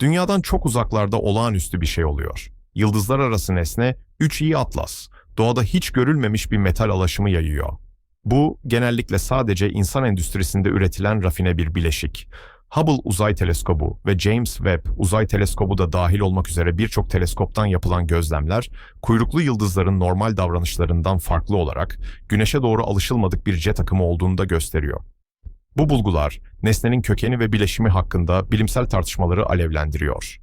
Dünyadan çok uzaklarda olağanüstü bir şey oluyor. Yıldızlar arası nesne 3i Atlas, doğada hiç görülmemiş bir metal alaşımı yayıyor. Bu genellikle sadece insan endüstrisinde üretilen rafine bir bileşik. Hubble Uzay Teleskobu ve James Webb Uzay Teleskobu da dahil olmak üzere birçok teleskoptan yapılan gözlemler, kuyruklu yıldızların normal davranışlarından farklı olarak güneşe doğru alışılmadık bir jet akımı olduğunu da gösteriyor. Bu bulgular, nesnenin kökeni ve bileşimi hakkında bilimsel tartışmaları alevlendiriyor.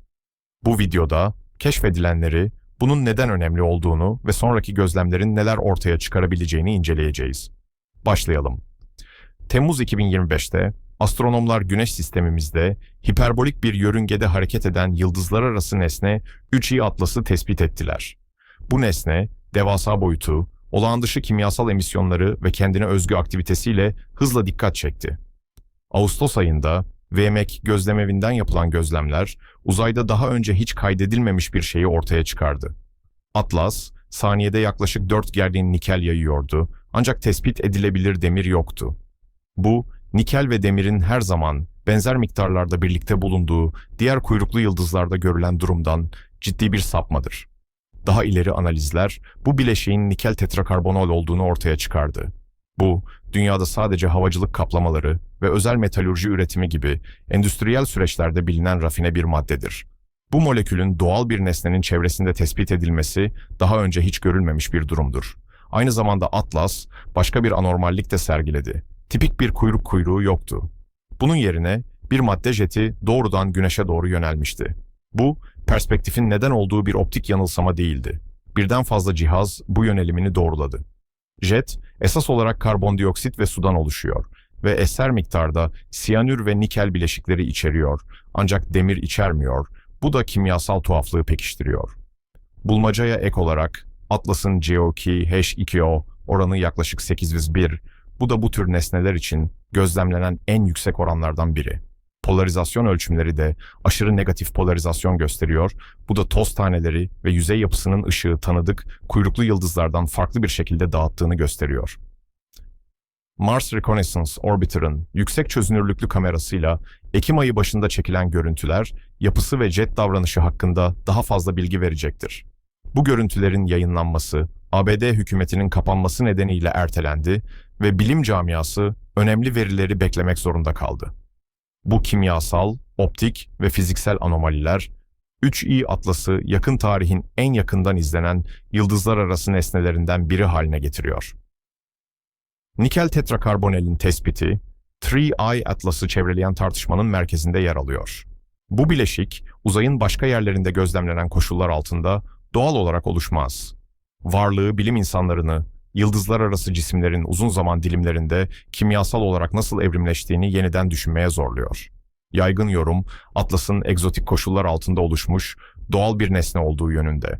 Bu videoda keşfedilenleri, bunun neden önemli olduğunu ve sonraki gözlemlerin neler ortaya çıkarabileceğini inceleyeceğiz. Başlayalım. Temmuz 2025'te astronomlar Güneş sistemimizde hiperbolik bir yörüngede hareket eden yıldızlar arası nesne 3i Atlas'ı tespit ettiler. Bu nesne, devasa boyutu, olağan dışı kimyasal emisyonları ve kendine özgü aktivitesiyle hızla dikkat çekti. Ağustos ayında VMEC gözlemevinden yapılan gözlemler, uzayda daha önce hiç kaydedilmemiş bir şeyi ortaya çıkardı. Atlas, saniyede yaklaşık 4 gergin nikel yayıyordu ancak tespit edilebilir demir yoktu. Bu, nikel ve demirin her zaman benzer miktarlarda birlikte bulunduğu diğer kuyruklu yıldızlarda görülen durumdan ciddi bir sapmadır. Daha ileri analizler bu bileşiğin nikel tetrakarbonol olduğunu ortaya çıkardı. Bu, dünyada sadece havacılık kaplamaları ve özel metalürji üretimi gibi endüstriyel süreçlerde bilinen rafine bir maddedir. Bu molekülün doğal bir nesnenin çevresinde tespit edilmesi daha önce hiç görülmemiş bir durumdur. Aynı zamanda Atlas başka bir anormallik de sergiledi. Tipik bir kuyruk kuyruğu yoktu. Bunun yerine bir madde jeti doğrudan güneşe doğru yönelmişti. Bu, perspektifin neden olduğu bir optik yanılsama değildi. Birden fazla cihaz bu yönelimini doğruladı. Jet, esas olarak karbondioksit ve sudan oluşuyor ve eser miktarda siyanür ve nikel bileşikleri içeriyor ancak demir içermiyor. Bu da kimyasal tuhaflığı pekiştiriyor. Bulmacaya ek olarak Atlas'ın CO2 H2O oranı yaklaşık 801. Bu da bu tür nesneler için gözlemlenen en yüksek oranlardan biri. Polarizasyon ölçümleri de aşırı negatif polarizasyon gösteriyor. Bu da toz taneleri ve yüzey yapısının ışığı tanıdık kuyruklu yıldızlardan farklı bir şekilde dağıttığını gösteriyor. Mars Reconnaissance Orbiter'ın yüksek çözünürlüklü kamerasıyla Ekim ayı başında çekilen görüntüler, yapısı ve jet davranışı hakkında daha fazla bilgi verecektir. Bu görüntülerin yayınlanması, ABD hükümetinin kapanması nedeniyle ertelendi ve bilim camiası önemli verileri beklemek zorunda kaldı. Bu kimyasal, optik ve fiziksel anomaliler, 3i Atlas'ı yakın tarihin en yakından izlenen yıldızlar arası nesnelerinden biri haline getiriyor. Nikel tetrakarbonelin tespiti, 3i Atlas'ı çevreleyen tartışmanın merkezinde yer alıyor. Bu bileşik, uzayın başka yerlerinde gözlemlenen koşullar altında doğal olarak oluşmaz. Varlığı bilim insanlarını, yıldızlar arası cisimlerin uzun zaman dilimlerinde kimyasal olarak nasıl evrimleştiğini yeniden düşünmeye zorluyor. Yaygın yorum, Atlas'ın egzotik koşullar altında oluşmuş, doğal bir nesne olduğu yönünde.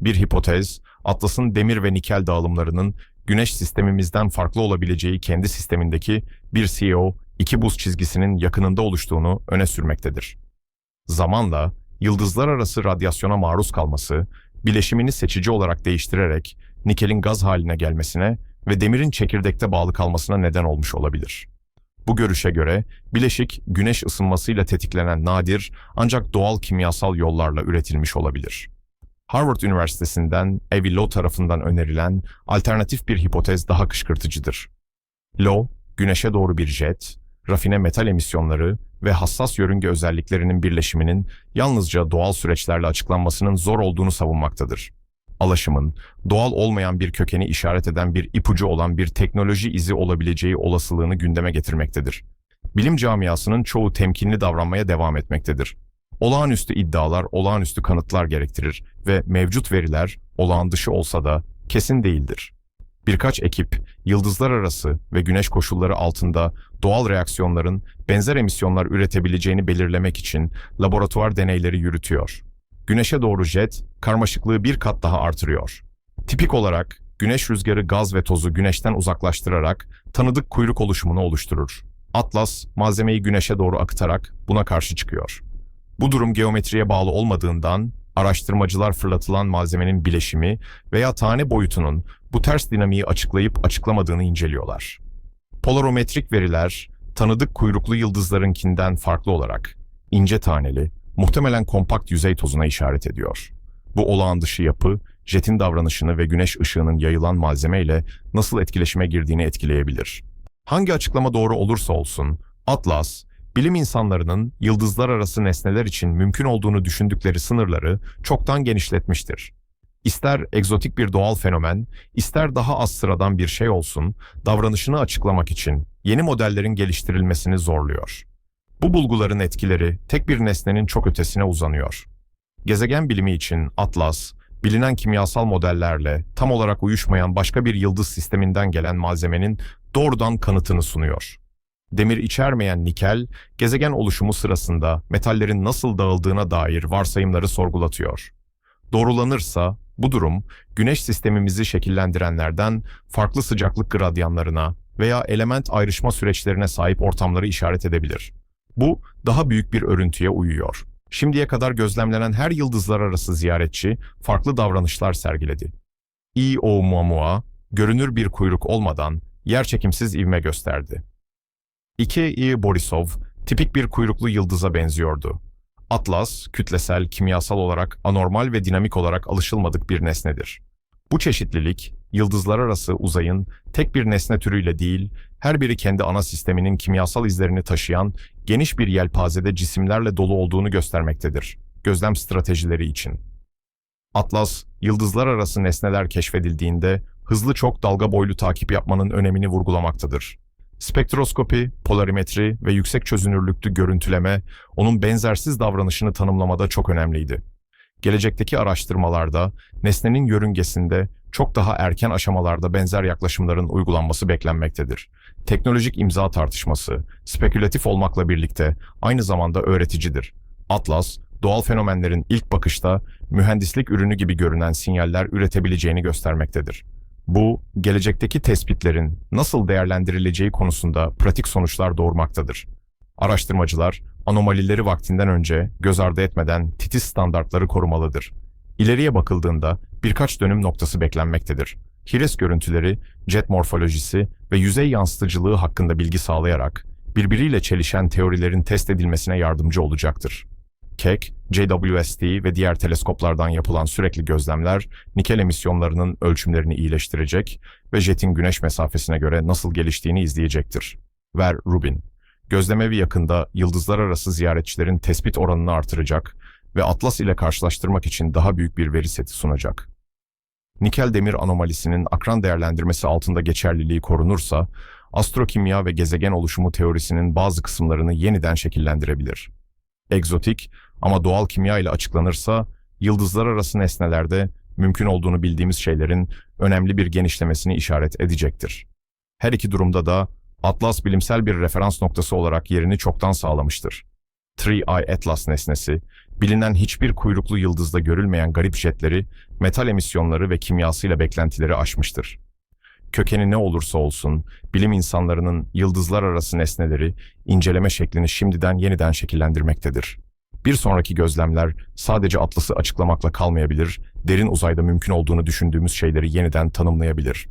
Bir hipotez, Atlas'ın demir ve nikel dağılımlarının Güneş sistemimizden farklı olabileceği kendi sistemindeki bir CO, iki buz çizgisinin yakınında oluştuğunu öne sürmektedir. Zamanla, yıldızlar arası radyasyona maruz kalması, bileşimini seçici olarak değiştirerek nikelin gaz haline gelmesine ve demirin çekirdekte bağlı kalmasına neden olmuş olabilir. Bu görüşe göre bileşik güneş ısınmasıyla tetiklenen nadir ancak doğal kimyasal yollarla üretilmiş olabilir. Harvard Üniversitesi'nden Avi Low tarafından önerilen alternatif bir hipotez daha kışkırtıcıdır. Low, güneşe doğru bir jet, rafine metal emisyonları ve hassas yörünge özelliklerinin birleşiminin yalnızca doğal süreçlerle açıklanmasının zor olduğunu savunmaktadır. Alaşımın, doğal olmayan bir kökeni işaret eden bir ipucu olan bir teknoloji izi olabileceği olasılığını gündeme getirmektedir. Bilim camiasının çoğu temkinli davranmaya devam etmektedir. Olağanüstü iddialar olağanüstü kanıtlar gerektirir ve mevcut veriler olağan dışı olsa da kesin değildir. Birkaç ekip yıldızlar arası ve güneş koşulları altında doğal reaksiyonların benzer emisyonlar üretebileceğini belirlemek için laboratuvar deneyleri yürütüyor. Güneşe doğru jet karmaşıklığı bir kat daha artırıyor. Tipik olarak güneş rüzgarı gaz ve tozu güneşten uzaklaştırarak tanıdık kuyruk oluşumunu oluşturur. Atlas malzemeyi güneşe doğru akıtarak buna karşı çıkıyor. Bu durum geometriye bağlı olmadığından araştırmacılar fırlatılan malzemenin bileşimi veya tane boyutunun bu ters dinamiği açıklayıp açıklamadığını inceliyorlar. Polarimetrik veriler tanıdık kuyruklu yıldızlarınkinden farklı olarak ince taneli, muhtemelen kompakt yüzey tozuna işaret ediyor. Bu olağan dışı yapı, jetin davranışını ve güneş ışığının yayılan malzemeyle nasıl etkileşime girdiğini etkileyebilir. Hangi açıklama doğru olursa olsun, Atlas, bilim insanlarının yıldızlar arası nesneler için mümkün olduğunu düşündükleri sınırları çoktan genişletmiştir. İster egzotik bir doğal fenomen, ister daha az sıradan bir şey olsun, davranışını açıklamak için yeni modellerin geliştirilmesini zorluyor. Bu bulguların etkileri tek bir nesnenin çok ötesine uzanıyor. Gezegen bilimi için Atlas, bilinen kimyasal modellerle tam olarak uyuşmayan başka bir yıldız sisteminden gelen malzemenin doğrudan kanıtını sunuyor. Demir içermeyen nikel, gezegen oluşumu sırasında metallerin nasıl dağıldığına dair varsayımları sorgulatıyor. Doğrulanırsa bu durum, güneş sistemimizi şekillendirenlerden farklı sıcaklık gradyanlarına veya element ayrışma süreçlerine sahip ortamları işaret edebilir. Bu, daha büyük bir örüntüye uyuyor. Şimdiye kadar gözlemlenen her yıldızlar arası ziyaretçi farklı davranışlar sergiledi. I Oumuamua, görünür bir kuyruk olmadan yerçekimsiz ivme gösterdi. 2 Borisov, tipik bir kuyruklu yıldıza benziyordu. Atlas, kütlesel, kimyasal olarak anormal ve dinamik olarak alışılmadık bir nesnedir. Bu çeşitlilik, yıldızlar arası uzayın tek bir nesne türüyle değil, her biri kendi ana sisteminin kimyasal izlerini taşıyan geniş bir yelpazede cisimlerle dolu olduğunu göstermektedir. Gözlem stratejileri için. Atlas, yıldızlar arası nesneler keşfedildiğinde hızlı çok dalga boylu takip yapmanın önemini vurgulamaktadır. Spektroskopi, polarimetri ve yüksek çözünürlüklü görüntüleme onun benzersiz davranışını tanımlamada çok önemliydi. Gelecekteki araştırmalarda nesnenin yörüngesinde çok daha erken aşamalarda benzer yaklaşımların uygulanması beklenmektedir. Teknolojik imza tartışması, spekülatif olmakla birlikte aynı zamanda öğreticidir. Atlas, doğal fenomenlerin ilk bakışta mühendislik ürünü gibi görünen sinyaller üretebileceğini göstermektedir. Bu, gelecekteki tespitlerin nasıl değerlendirileceği konusunda pratik sonuçlar doğurmaktadır. Araştırmacılar, anomalileri vaktinden önce göz ardı etmeden titiz standartları korumalıdır. İleriye bakıldığında birkaç dönüm noktası beklenmektedir. Hires görüntüleri, jet morfolojisi ve yüzey yansıtıcılığı hakkında bilgi sağlayarak birbiriyle çelişen teorilerin test edilmesine yardımcı olacaktır. Keck, JWST ve diğer teleskoplardan yapılan sürekli gözlemler, nikel emisyonlarının ölçümlerini iyileştirecek ve jetin güneş mesafesine göre nasıl geliştiğini izleyecektir. Ver Rubin, gözlemevi yakında yıldızlar arası ziyaretçilerin tespit oranını artıracak ve Atlas ile karşılaştırmak için daha büyük bir veri seti sunacak. Nikel demir anomalisinin akran değerlendirmesi altında geçerliliği korunursa, astrokimya ve gezegen oluşumu teorisinin bazı kısımlarını yeniden şekillendirebilir. Egzotik ama doğal kimya ile açıklanırsa, yıldızlar arası nesnelerde mümkün olduğunu bildiğimiz şeylerin önemli bir genişlemesini işaret edecektir. Her iki durumda da Atlas bilimsel bir referans noktası olarak yerini çoktan sağlamıştır. Three Eye Atlas nesnesi, bilinen hiçbir kuyruklu yıldızda görülmeyen garip jetleri, metal emisyonları ve kimyasıyla beklentileri aşmıştır. Kökeni ne olursa olsun, bilim insanlarının yıldızlar arası nesneleri inceleme şeklini şimdiden yeniden şekillendirmektedir. Bir sonraki gözlemler sadece Atlas'ı açıklamakla kalmayabilir, derin uzayda mümkün olduğunu düşündüğümüz şeyleri yeniden tanımlayabilir.